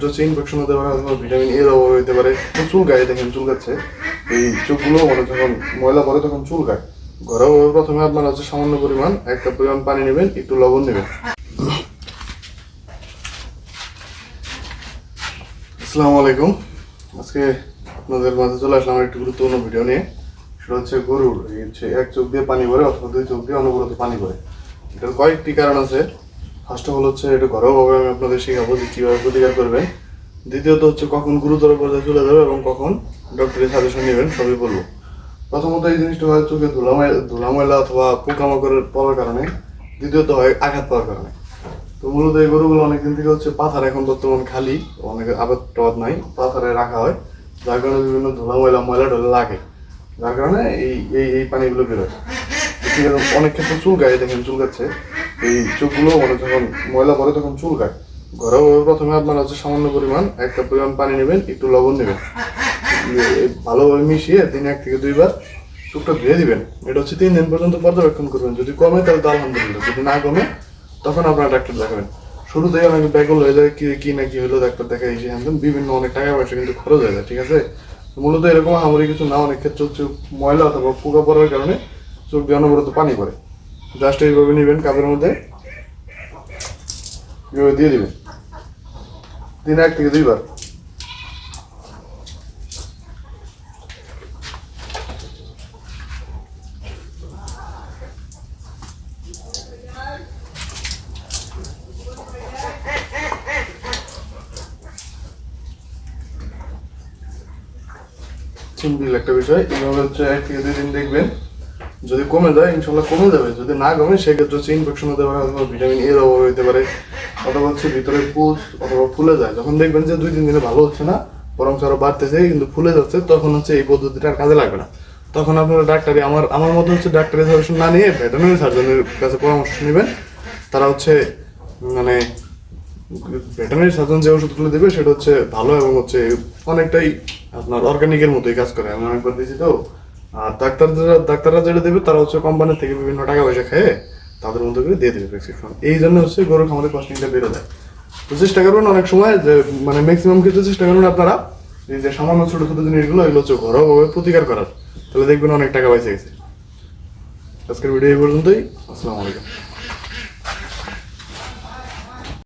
সেক্ষেত্রে হচ্ছে ইনফেকশন হতে পারে অথবা ভিটামিন এর অভাব হতে পারে চুল গায়ে দেখেন, চুল গাচ্ছে। এই চোখগুলো মানে যখন ময়লা পরে তখন চুল গায়। ঘরোয়াভাবে প্রথমে আপনারা হচ্ছে সামান্য পরিমাণ এক কাপ পরিমাণ পানি নেবেন, একটু লবণ নেবেন আসসালামু আলাইকুম। আজকে আপনাদের মাঝে চলে আসলাম একটি গুরুত্বপূর্ণ ভিডিও নিয়ে। সেটা হচ্ছে গরুর, এই হচ্ছে এক চোখ দিয়ে পানি ভরে অথবা দুই চোখ দিয়ে অনবরত পানি ভরে। এটার কয়েকটি কারণ আছে। ফার্স্ট অফ অল হচ্ছে এটা ঘরোয়াভাবে আমি আপনাদের শেখাবো যে কীভাবে প্রতিকার করবেন। দ্বিতীয়ত হচ্ছে কখন গুরুতর পর্যায়ে চলে যাবে এবং কখন ডক্টরের সাজেশন নেবেন, সবই বলব। প্রথমত এই জিনিসটা হয় চোখে ধুলা ময়- ধুলা ময়লা অথবা পোকামাকড়ের পড়ার কারণে, দ্বিতীয়ত হয় আঘাত পাওয়ার কারণে। তো মূলত এই গরুগুলো অনেকদিন থেকে হচ্ছে পাথার এখন বর্তমান খালি, অনেক আবাদ টাবাদ নাই, পাথারে রাখা হয়, যার কারণে বিভিন্ন ধুলা ময়লা টয়লা লাগে। যার কারণে এই এই এই পানিগুলো বেরোয়। অনেক ক্ষেত্রে চুল গায়ে দেখেন চুল গাচ্ছে এই চোখগুলো মানে যখন ময়লা পরে তখন চুল গায় ঘরোয়াভাবে প্রথমে আপনারা হচ্ছে সামান্য পরিমাণ এক কাপ পরিমাণ পানি নেবেন, একটু লবণ নেবেন ভালোভাবে মিশিয়ে দিনে এক থেকে দুইবার চুপটা ধুয়ে দিবেন। এটা হচ্ছে তিন দিন পর্যন্ত পর্যবেক্ষণ করবেন। যদি কমে তাহলে তো আলহামদুলিল্লাহ, যদি না কমে তখন আপনারা ডাক্তার দেখাবেন। শুরুতেই অনেক ব্যাকল হয়ে যায়, কি কি না কি হলো ডাক্তার দেখা এসে হ্যান বিভিন্ন অনেক টাকা পয়সা কিন্তু খরচ হয়ে যায়, ঠিক আছে? মূলত এরকম আমারই কিছু না, অনেক ক্ষেত্রে হচ্ছে ময়লা অথবা পোকা পড়ার কারণে চোখ দিয়ে অনবরত পানি পড়ে। জাস্ট এইভাবে নেবেন কাপের মধ্যে। এভাবে দিয়ে দিবেন। দিনে এক থেকে দুইবার। একটা বিষয় এইভাবে হচ্ছে এক থেকে দুই দিন দেখবেন। যদি কমে যায় ইনশাল্লাহ কমে যাবে। যদি না কমে, সেক্ষেত্রে হচ্ছে ইনফেকশন হতে পারে অথবা ভিটামিন এর অভাব হতে পারে, অথবা হচ্ছে ভিতরে পুষ অথবা ফুলে যায়। যখন দেখবেন যে দুই তিন দিনে ভালো হচ্ছে না বরং আরও বাড়তেছে, কিন্তু ফুলে যাচ্ছে, তখন হচ্ছে এই পদ্ধতিটা আর কাজে লাগবে না। তখন আপনারা ডাক্তারি, আমার আমার মতো হচ্ছে ডাক্তারের সাজেশন না নিয়ে ভেটেরিনারি সার্জনের কাছে পরামর্শ নেবেন। তারা হচ্ছে মানে ভেটেরিনারি সার্জন যে ওষুধগুলো দেবে, সেটা হচ্ছে ভালো এবং হচ্ছে অনেকটাই আপনার অর্গানিকের মতোই কাজ করে। আমি অনেকবার দিয়েছি তো আর ডাক্তার যারা, ডাক্তাররা যেটা দেবে তারা হচ্ছে কোম্পানি থেকে বিভিন্ন টাকা পয়সা খেয়ে তাদের মতো করে দিয়ে দেবে প্রেসক্রিপশন এই জন্য হচ্ছে গরুর খামারের কস্টিংটা বেড়ে যায়। তো চেষ্টা করবেন অনেক সময় যে মানে ম্যাক্সিমাম ক্ষেত্রে চেষ্টা করবেন আপনারা এই যে সামান্য ছোটো ছোটো জিনিসগুলো এগুলো হচ্ছে ঘরোয়াভাবে প্রতিকার করার। তাহলে দেখবেন অনেক টাকা পয়সা গেছে। আজকের ভিডিও এই পর্যন্তই। আসসালামু আলাইকুম।